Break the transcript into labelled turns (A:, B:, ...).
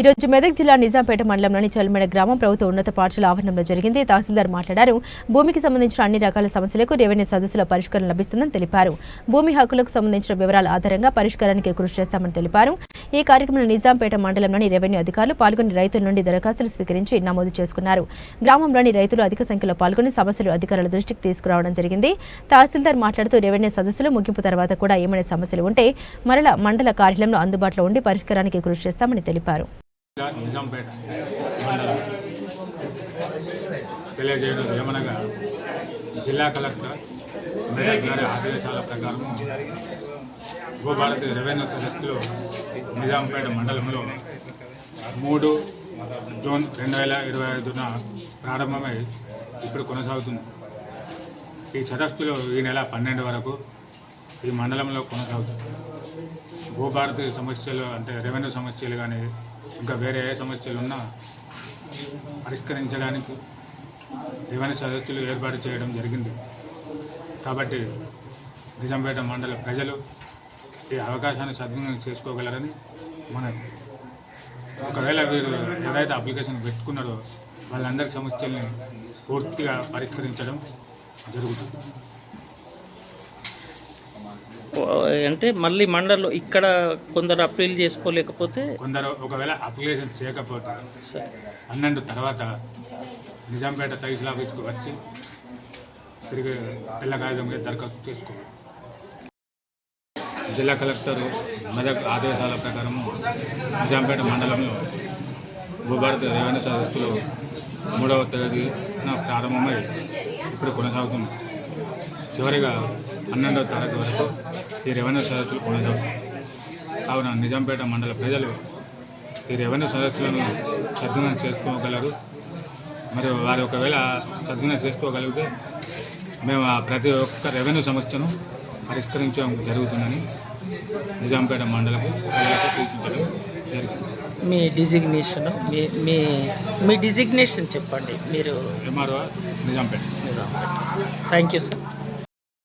A: ఈ రోజు మెదక్ జిల్లా నిజాంపేట మండలంలోని చల్మేడ గ్రామం ప్రభుత్వ ఉన్నత పాఠశాల ఆవరణంలో జరిగింది. తహసీల్దార్ మాట్లాడారు. భూమికి సంబంధించిన అన్ని రకాల సమస్యలకు రెవెన్యూ సదస్సులో పరిష్కారం లభిస్తుందని తెలిపారు. భూమి హక్కులకు సంబంధించిన వివరాల ఆధారంగా పరిష్కారానికి కృషి చేస్తామని తెలిపారు. ఈ కార్యక్రమంలో నిజాంపేట మండలంలోని రెవెన్యూ అధికారులు పాల్గొని రైతుల నుండి దరఖాస్తులు స్వీకరించి నమోదు చేసుకున్నారు. గ్రామంలోని రైతులు అధిక సంఖ్యలో పాల్గొని సమస్యలు అధికారుల దృష్టికి తీసుకురావడం జరిగింది. తహసీల్దార్ మాట్లాడుతూ రెవెన్యూ సదస్సులు ముగింపు తర్వాత కూడా ఏమైనా సమస్యలు ఉంటే మరల మండల కార్యాలయంలో అందుబాటులో ఉండి పరిష్కారానికి కృషి చేస్తామని తెలిపారు.
B: నిజాంపేట మండలం. తెలియజేయడం ఏమనగా జిల్లా కలెక్టర్ మెదక్ గారి ఆదేశాల ప్రకారం భూభారతి రెవెన్యూ సదస్సులో నిజాంపేట మండలంలో మూడు జూన్ రెండు వేల ఇరవై ఐదున ప్రారంభమై ఇప్పుడు కొనసాగుతుంది. ఈ సదస్సులో ఈ నెల పన్నెండు వరకు ఈ మండలంలో కొనసాగుతుంది. భూభారతి సమస్యలు అంటే రెవెన్యూ సమస్యలు కానీ ఇంకా వేరే ఏ సమస్యలు ఉన్నా పరిష్కరించడానికి రెవెన్యూ సదస్సులు ఏర్పాటు చేయడం జరిగింది. కాబట్టి నిజాంపేట మండల ప్రజలు ఈ అవకాశాన్ని సద్వినియోగం చేసుకోగలరని మన ఒకవేళ వీరు ఏదైతే అప్లికేషన్ పెట్టుకున్నారో వాళ్ళందరి సమస్యల్ని పూర్తిగా పరిష్కరించడం జరుగుతుంది.
C: అంటే మళ్ళీ మండలం ఇక్కడ కొందరు అప్పీల్ చేసుకోలేకపోతే
B: కొందరు ఒకవేళ అప్లికేషన్ చేయకపోతే పన్నెండు తర్వాత నిజాంపేట తహసీల్ ఆఫీస్కి వచ్చి తిరిగి తెల్ల కాగితం మీద దరఖాస్తు చేసుకోవాలి జిల్లా కలెక్టర్ మెదక్ ఆదేశాల ప్రకారం నిజాంపేట మండలంలో భూభారత రెవెన్యూ సదస్సులో మూడవ తేదీన ప్రారంభమై ఇప్పుడు కొనసాగుతుంది. చివరిగా పన్నెండవ తారీఖు వరకు ఈ రెవెన్యూ సదస్సులు కొనసాగుతాయి కావున నిజాంపేట మండల ప్రజలు ఈ రెవెన్యూ సదస్సులను సద్వినియోగం చేసుకోగలరు. మరియు వారు ఒకవేళ సద్వినియోగం చేసుకోగలిగితే మేము ఆ ప్రతి ఒక్క రెవెన్యూ సమస్యను పరిష్కరించడం జరుగుతుందని నిజాంపేట మండలకు సూచించడం జరిగింది.
C: మీ డిజిగ్నేషన్ మీ మీ మీ డిజిగ్నేషన్ చెప్పండి. మీరు
B: MRO Nizampet.
C: Nizam thank you sir.